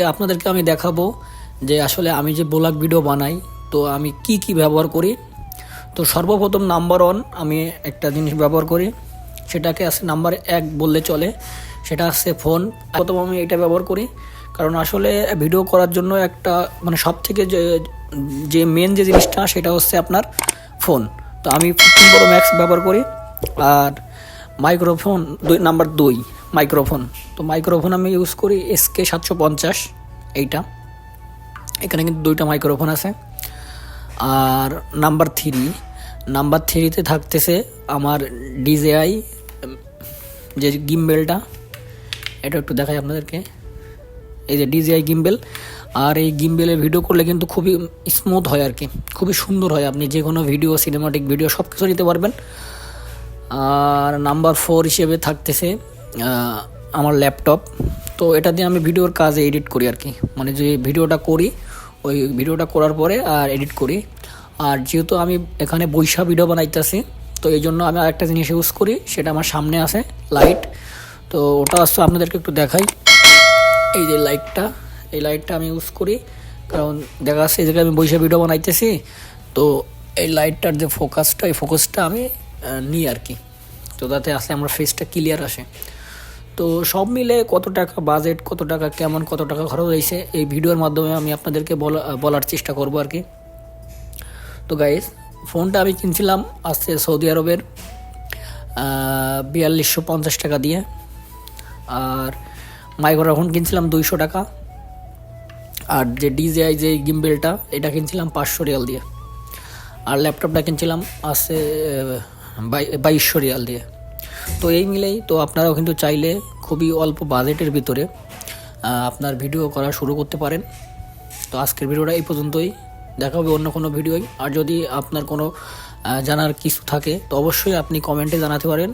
আজকে আপনাদেরকে আমি দেখাবো যে আসলে আমি যে ব্লগ ভিডিও বানাই, তো আমি কি কি ব্যবহার করি। তো সর্বপ্রথম নাম্বার ওয়ান আমি একটা জিনিস ব্যবহার করি, সেটাকে আছে নাম্বার এক বললে চলে, সেটা হচ্ছে ফোন প্রথম আমি এটা ব্যবহার করি, কারণ আসলে ভিডিও করার জন্য একটা মানে সব থেকে যে যে মেন যে জিনিসটা, সেটা হচ্ছে আপনার ফোন তো আমি ফিফটিন প্রো ম্যাক্স ব্যবহার করি, আর মাইক্রোফোন দুই, নাম্বার দুই, মাইক্রোফোন। তো মাইক্রোফোন আমি ইউজ করি এসকে সাতশো পঞ্চাশ, এইটা। এখানে কিন্তু দুইটা মাইক্রোফোন আছে। আর নাম্বার থ্রি, নাম্বার থ্রিতে থাকতেছে আমার ডিজেআই, যে গিম্বেলটা, এটা একটু দেখাই আপনাদেরকে। এই যে ডিজিআই গিম্বেল, আর এই গিম্বেলের ভিডিও করলে কিন্তু খুবই স্মুথ হয় আর কি। খুবই সুন্দর হয়। আপনি যে কোনো ভিডিও সিনেমাটিক ভিডিও সব কিছু নিতে পারবেন। আর নাম্বার ফোর হিসেবে থাকতেছে আমার ল্যাপটপ। তো এটা দিয়ে আমি ভিডিওর কাজে এডিট করি আর কি। মানে যে ভিডিওটা করি, ওই ভিডিওটা করার পরে আর এডিট করি। আর যেহেতু আমি এখানে বৈশা ভিডিও বানাইতেছি, তো এই জন্য আমি আরেকটা জিনিস ইউজ করি, সেটা আমার সামনে আছে লাইট তো ওটা আসছে আপনাদেরকে একটু দেখাই। এই যে লাইটটা এই লাইটটা আমি ইউজ করি, কারণ দেখা যাচ্ছে এই জায়গায় আমি বসে ভিডিও বানাইতেছি, তো এই লাইটটার যে ফোকাসটা এই ফোকাসটা আমি নিই আর কি। তো তাতে আসলে আমার ফেসটা ক্লিয়ার আসে। তো সব মিলে কত টাকা বাজেট কত টাকা কেমন, কত টাকা খরচ হয়েছে, এই ভিডিওর মাধ্যমে আমি আপনাদেরকে বলা, বলার চেষ্টা করব আর কি। তো গাইজ ফোনটা আমি কিনছিলাম আসছে সৌদি আরবের বিয়াল্লিশশো পঞ্চাশ টাকা দিয়ে। আর মাইক্রোফোন কিনছিলাম দুইশো টাকা। আর যে ডিজিআই যে গিম্বেলটা এটা কিনছিলাম পাঁচশো রিয়াল দিয়ে। আর ল্যাপটপটা কিনছিলাম আছে বাইশশো ঈশ্বরিয়াল দিয়ে। তো এই মিলেই তো আপনারাও কিন্তু চাইলে খুবই অল্প বাজেটের ভিতরে আপনার ভিডিও করা শুরু করতে পারেন। তো আজকের ভিডিওটা এই পর্যন্তই। দেখা হবে অন্য কোনো ভিডিওই আর যদি আপনার কোনো জানার কিছু থাকে, তো অবশ্যই আপনি কমেন্টে জানাতে পারেন।